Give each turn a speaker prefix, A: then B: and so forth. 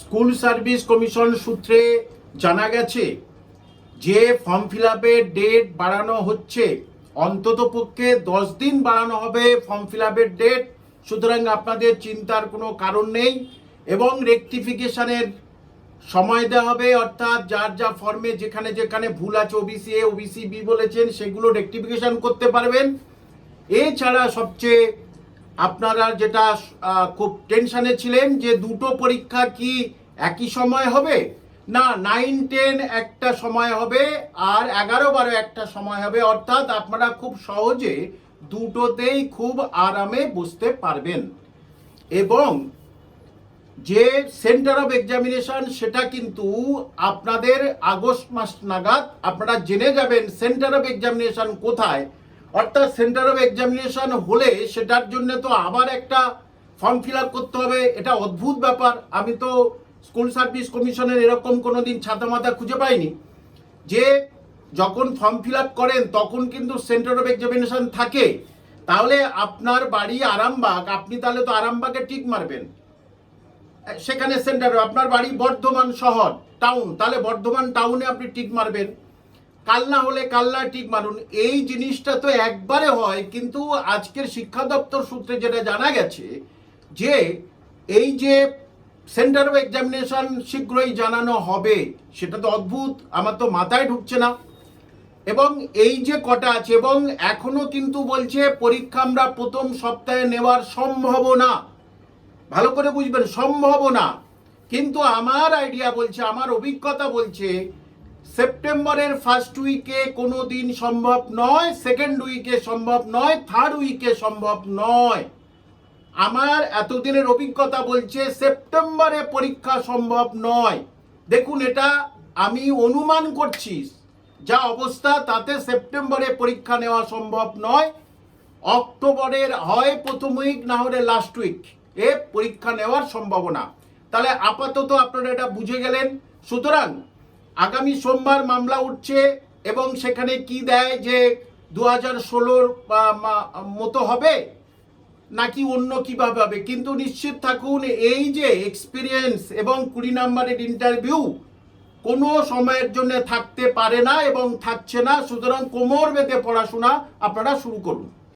A: School service commission সূত্রে জানা গেছে যে ফর্ম ফিল আপের ডেট বাড়ানো হচ্ছে। অন্তত পক্ষে দশ দিন বাড়ানো হবে ফর্ম ফিল আপের ডেট। সুতরাং আপনাদের চিন্তার কোনো কারণ নেই এবং রেকটিফিকেশনের সময় দেওয়া হবে। অর্থাৎ যার যা ফর্মে যেখানে যেখানে ভুল আছে, ওবিসি এ, ওবিসি বি বলেছেন, সেগুলো রেকটিফিকেশন করতে পারবেন। এছাড়া সবচেয়ে আপনারা যেটা খুব টেনশনে ছিলেন যে দুটো পরীক্ষা কি একই সময় হবে? না নাইন টেন একটা সময় হবে আর এগারো বারো একটা সময় হবে। অর্থাৎ আপনারা খুব সহজে দুটোতেই খুব আরামে বুঝতে পারবেন। এবং যে সেন্টার অফ এক্সামিনেশন সেটা কিন্তু আপনাদের আগস্ট মাস নাগাদ, আপনারা জেনে যাবেন সেন্টার অফ এক্সামিনেশন কোথায়। অর্থাৎ সেন্টার অফ এক্সামিনেশন হলে সেটার জন্য তো আবার একটা ফর্ম ফিল করতে হবে। এটা অদ্ভুত ব্যাপার। আমি তো স্কুল সার্ভিস কমিশনের এরকম কোনো দিন ছাতা মাথা খুঁজে পাইনি। যে যখন ফর্ম ফিল করেন, তখন কিন্তু সেন্টার অফ এক্সামিনেশন থাকে। তাহলে আপনার বাড়ি আরামবাগ, আপনি তাহলে তো আরামবাগে টিক মারবেন। সেখানে সেন্টার আপনার বাড়ি বর্ধমান শহর টাউন তাহলে বর্ধমান টাউনে আপনি টিক মারবেন। কালনা হলে কালনা ঠিক মারুন। এই জিনিসটা তো একবারে হয়, কিন্তু আজকের শিক্ষা দপ্তর সূত্রে যেটা জানা গেছে, যে এই যে সেন্টার অফ এক্সামিনেশন শীঘ্রই জানানো হবে, সেটা তো অদ্ভুত, আমার তো মাথায় ঢুকছে না। এবং এই যে কটা আছে, এবং এখনও কিন্তু বলছে পরীক্ষা আমরা প্রথম সপ্তাহে নেওয়ার সম্ভাবনা। ভালো করে বুঝবেন, সম্ভাবনা। কিন্তু আমার আইডিয়া বলছে, আমার অভিজ্ঞতা বলছে সেপ্টেম্বরের ফার্স্ট উইকে কোনো দিন সম্ভব নয় সেকেন্ড উইকে সম্ভব নয় থার্ড উইকে সম্ভব নয়। আমার এতদিনের অভিজ্ঞতা বলছে সেপ্টেম্বরে পরীক্ষা সম্ভব নয়। দেখুন এটা, আমি অনুমান করছি, যা অবস্থা, তাতে সেপ্টেম্বরে পরীক্ষা নেওয়া সম্ভব নয়। অক্টোবরের হয় প্রথম উইক না হলে লাস্ট উইক এ পরীক্ষা নেওয়ার সম্ভাবনা। তাহলে আপাতত আপনারা এটা বুঝে গেলেন। সুতরাং আগামী সোমবার মামলা উঠছে এবং সেখানে কি দেয় যে দু হাজার ষোলোর মতো হবে? নাকি অন্য কীভাবে হবে? কিন্তু নিশ্চিত থাকুন, এই যে এক্সপিরিয়েন্স এবং কুড়ি নাম্বারের ইন্টারভিউ কোনো সময়ের জন্য থাকতে পারে না এবং থাকছে না। সুতরাং কোমর বেঁধে পড়াশোনা আপনারা শুরু করুন।